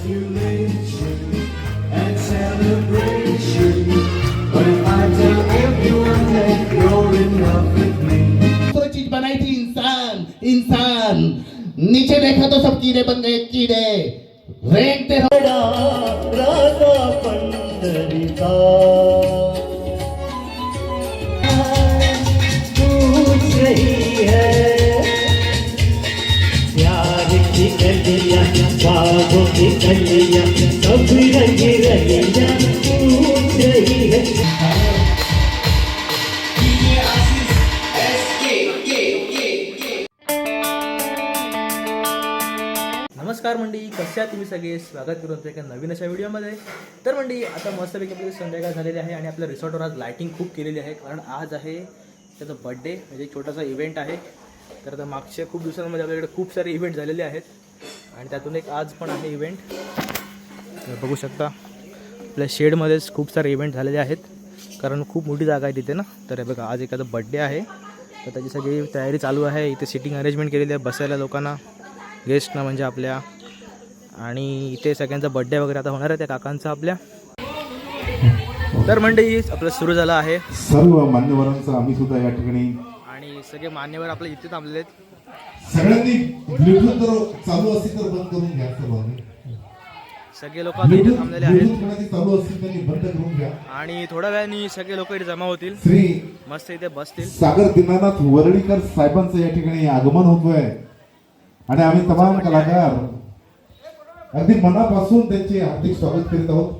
congratulations and celebration. But if I tell everyone that you're in love with me, दूसरी चीज बनाई थी इंसान इंसान नीचे देखा तो सब कीड़े बन गए कीड़े रेंगते रहो कलिया की कलिया सब रंग रंगिया टूट रही है नमस्कार मंडळी कसे आहात तुम्ही सगळे? स्वागत करून तुमच्या एका नवीन अशा व्हिडिओमध्ये. तर मंडळी आता मस्तपैकी आपली संध्याकाळ झालेली आहे आणि आपल्या रिसॉर्टवर आज लायटिंग खूप केलेली आहे. कारण आज आहे त्याचा बड्डे म्हणजे एक छोटासा इव्हेंट आहे. तर आता मागच्या खूप दिवसांमध्ये आपल्याकडे खूप सारे इव्हेंट झालेले आहेत. आणि त्यातून एक आज पण आहे इव्हेंट तर बघू शकता. आपल्या शेडमध्येच खूप सारे इव्हेंट झालेले आहेत. कारण खूप मोठी जागा आहे तिथे ना. तर हे बघा आज एखादा बड्डे आहे. तर त्याची सगळी तयारी चालू आहे. इथे सिटिंग अरेंजमेंट केलेली आहे बसायला लोकांना गेस्टना म्हणजे आपल्या. आणि इथे सगळ्यांचा बड्डे वगैरे आता होणार आहे त्या काकांचा आपल्या. तर मंडळी आपलं सुरू झालं आहे. सर्व मान्यवरांचा आम्ही सुद्धा या ठिकाणी आणि सगळे मान्यवर आपल्या इथे थांबलेले आहेत. सगळ्यांनी ब्लूटूथ जर चालू असेल तर बंद करून घ्या सर्वांनी. सगळे लोक थांबलेले आहेत. चालू असेल त्यांनी बंद करून घ्या. आणि थोड्या वेळाने सगळे लोक इथे जमा होतील. श्री मस्त इथे बसतील. सागर दिनानाथ वर्डीकर साहेबांचं या ठिकाणी आगमन होतोय. आणि आम्ही तमाम कलाकार अगदी मनापासून त्यांचे हार्दिक स्वागत करीत आहोत.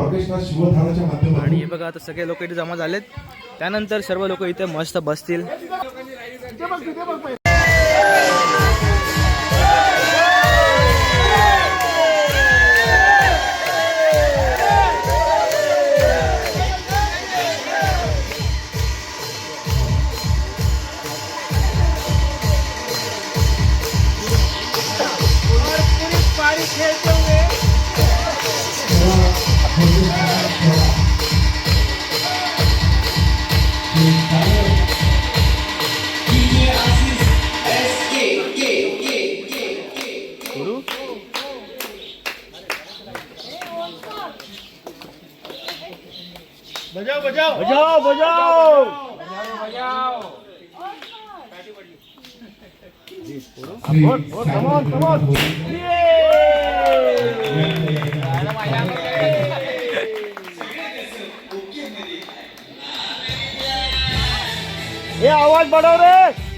ऑर्केस्ट्रा शिवधाराच्या आणि माध्यमातून हे बघा आता सगळे लोक इथे जमा झालेत. त्यानंतर सर्व लोक इथे मस्त बसतील. बजाओ बजाओ श्री ये आवाज बढ़ाओ रे.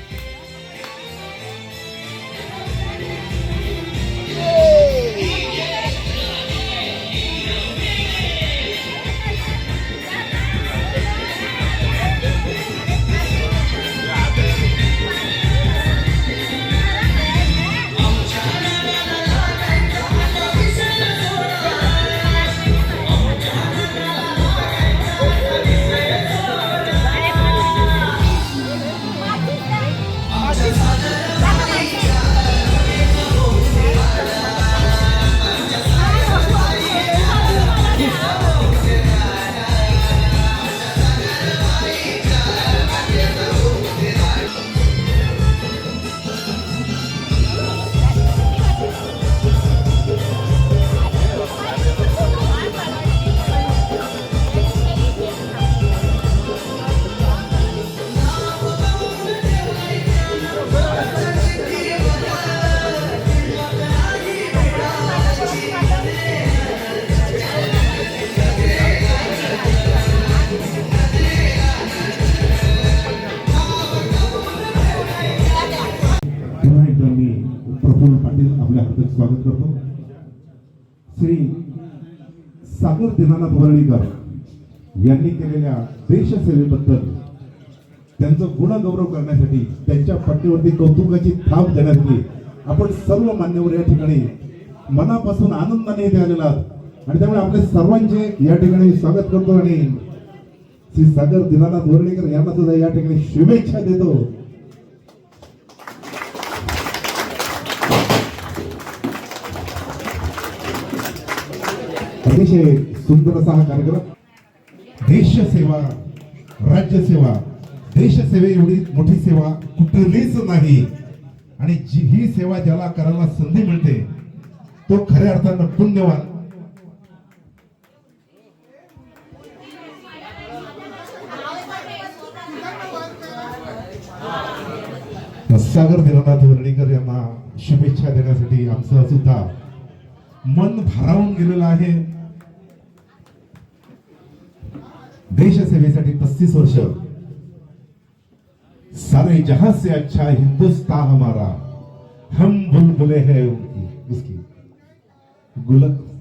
सागर दिनानाथ वर्णीकर यांनी केलेल्या देशसेवेबद्दल त्यांचं गुणगौरव करण्यासाठी त्यांच्या पट्टीवरती कौतुकाची थाप देण्यासाठी आपण सर्व मान्यवर या ठिकाणी मनापासून आनंदाने इथे आलेला आहात. आणि त्यामुळे आपले सर्वांचे या ठिकाणी स्वागत करतो आणि श्री सागर दिनानाथ वर्णीकर यांना सुद्धा या ठिकाणी शुभेच्छा देतो. अतिशय सुंदर असा हा कार्यक्रम. देशसेवा राज्यसेवा देशसेवे एवढी मोठी सेवा कुठलीच नाही. आणि जी ही सेवा ज्याला करायला संधी मिळते तो खऱ्या अर्थानं पुण्यवान. सागर दिनानाथ वर्णीकर यांना शुभेच्छा देण्यासाठी आमचं सुद्धा मन भारावून गेलेलं आहे. पस्तीस वर्ष. सारे जहां से अच्छा हिंदुस्तान हमारा हम बुलबुले हैं उनकी उसकी. गुल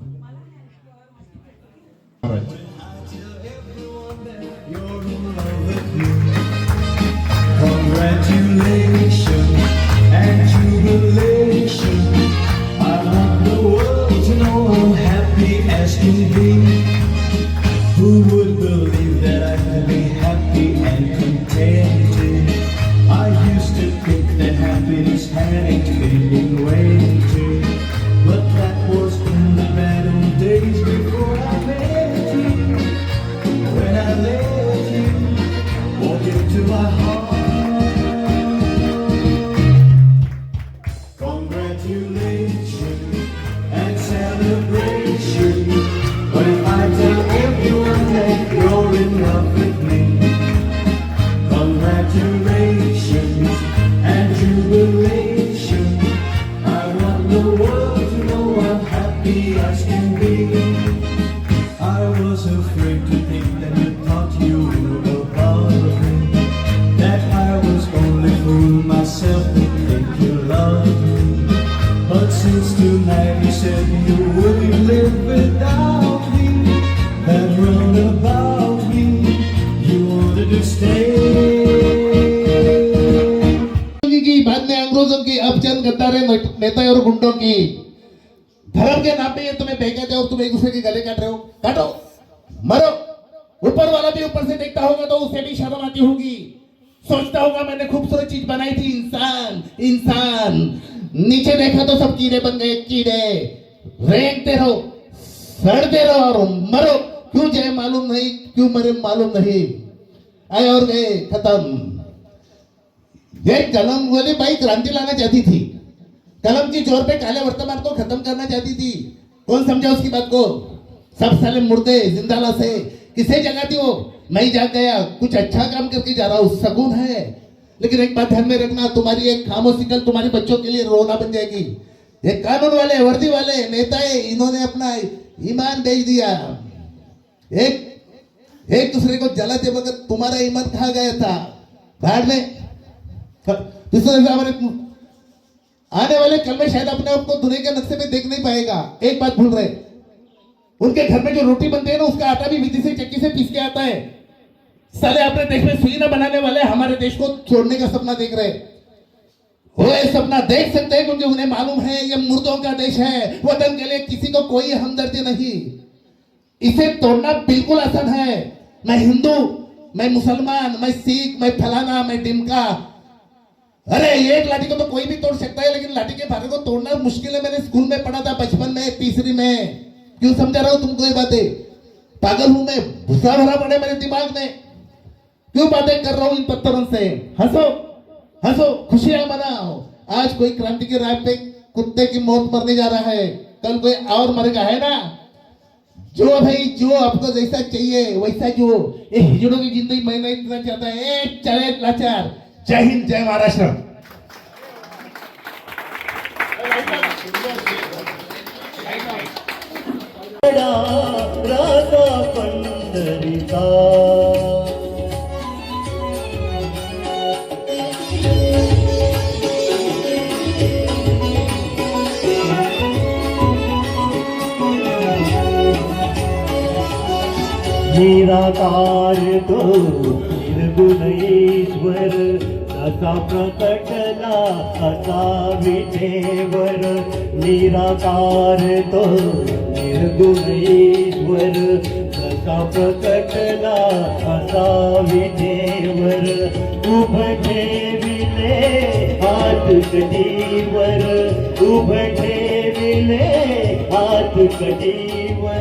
celebrate. के गले काट रहे हो? काटो। मरो। ऊपर वाला भी ऊपर से देखता होगा तो उसे भी शर्म आती होगी। सोचता होगा, मैंने खूबसूरत चीज़ बनाई थी, इंसान इंसान। नीचे देखा तो सब कीड़े बन गए, कीड़े। रेंगते रहो, सड़ते रहो और मरो। क्यों जाए मालूम नहीं, क्यों मरे मालूम नहीं। आए और गए, खत्म। ये कलम वाली बाई क्रांति लाना चाहती थी। कलम की ज़ोर पे काले वर्तमान को खत्म करना चाहती थी। कौन समझा उसकी बात को? सब साले मुर्दे जिंदाला से। किसे जगह थी वो मैं जाग गया। कुछ अच्छा काम करके जा रहा हूँ सगुन है। लेकिन एक बात ध्यान में रखना, तुम्हारी एक खामोशी कल तुम्हारे बच्चों के लिए रोना बन जाएगी। ये कानून वाले, वर्दी वाले नेता है इन्होंने अपना ईमान बेच दिया। एक एक दूसरे को जलाते वक्त तुम्हारा ईमान खा गया था? बाद में दूसरे हमारे आने वाले कल में शायद अपने आप को दुनिया के नक्शे में देख नहीं पाएगा। एक बात भूल रहे। उनके घर में जो रोटी बनती है ना, उसका आटा भी विधि से, चक्की से पीस के आता है। साले अपने देश में सुई न बनाने वाले, हमारे देश को छोड़ने का सपना देख रहे। वो ये सपना देख सकते हैं, क्योंकि उन्हें मालूम है, ये मुर्दों का देश है। वतन के लिए किसी को कोई हमदर्दी नहीं। इसे तोड़ना बिल्कुल आसान है। मैं हिंदू, मैं मुसलमान, मैं सिख, मैं फलाना, मैं डिमका। अरे, एक लाठी को तो कोई भी तोड़ सकता है, लेकिन लाठी के भारे को तोड़ना मुश्किल है। मैंने स्कूल में पढ़ा था बचपन में, तीसरी में। क्यों समझा रहा हूँ तुमको ये बातें? पागल हूँ मैं भूसा भरा पड़े मेरे दिमाग में। क्यों बातें कर रहा हूँ इन पत्थरों से? हंसो हंसो, खुशियाँ मनाओ। आज कोई क्रांति की राह पे कुत्ते की मौत मरने जा रहा है। कल कोई और मरेगा है ना? जो भाई, जो आपको जैसा चाहिए, वैसा जो। ये हिजड़ों की ज़िंदगी, मैं नहीं देना चाहता। है चले, लाचार। जय हिंद जय महाराष्ट्र. राधा पंढरीचा निराकार तो निर्गुणेश्वर असा प्रकटला असा विधेवर निराकार तो निर्गुणेश्वर. असा प्रकटला असा विधेवर उभ ठेविले हात कटीवर उभ ठेविले हात कटीवर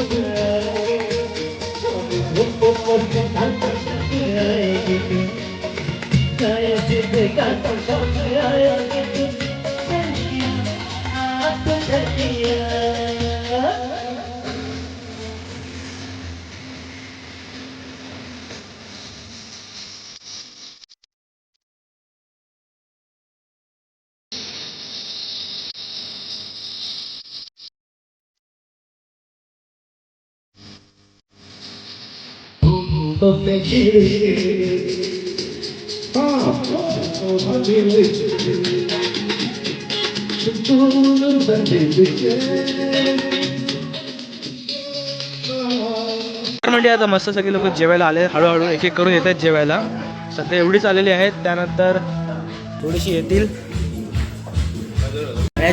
মধ্যে কান্ত সখী হয়ে গেলি কান্ত সখী হয়ে গেলি म्हणजे आता मस्त सगळे लोक जेवायला आले हळूहळू एक एक करून येत आहेत जेवायला. सध्या एवढीच आलेली आहेत त्यानंतर थोडीशी येतील.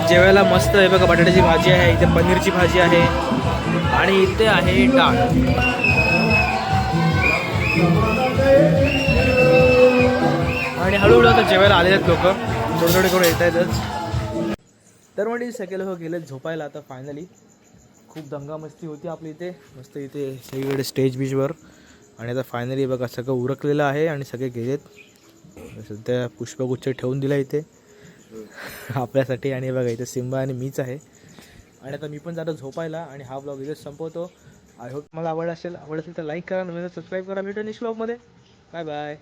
जेवायला मस्त आहे बघा बटाट्याची भाजी आहे इथे पनीरची भाजी आहे आणि इथे आहे डाळ. हळूहळू आता जेवायला आलेले आहेत लोक. थोडे थोडे करून येत आहेतच तर म्हणजे सगळे लोक हो गेलेत झोपायला आता फायनली खूप दंगामस्ती होती आपली इथे. मस्त इथे सगळीकडे स्टेज बीचवर आणि आता फायनली बघा सगळं उरकलेलं आहे आणि सगळे गेलेत. सध्या पुष्पगुच्छ ठेवून दिला इथे. आपल्यासाठी आणि बघा इथे सिम्बा आणि मीच आहे. आणि आता मी पण जातो झोपायला आणि हा ब्लॉग इथे संपवतो. आय होप मला आवड असेल आवड असेल तर लाईक करा नवीन सबस्क्राईब करा भेटू नेक्स्ट ब्लॉगमध्ये बाय बाय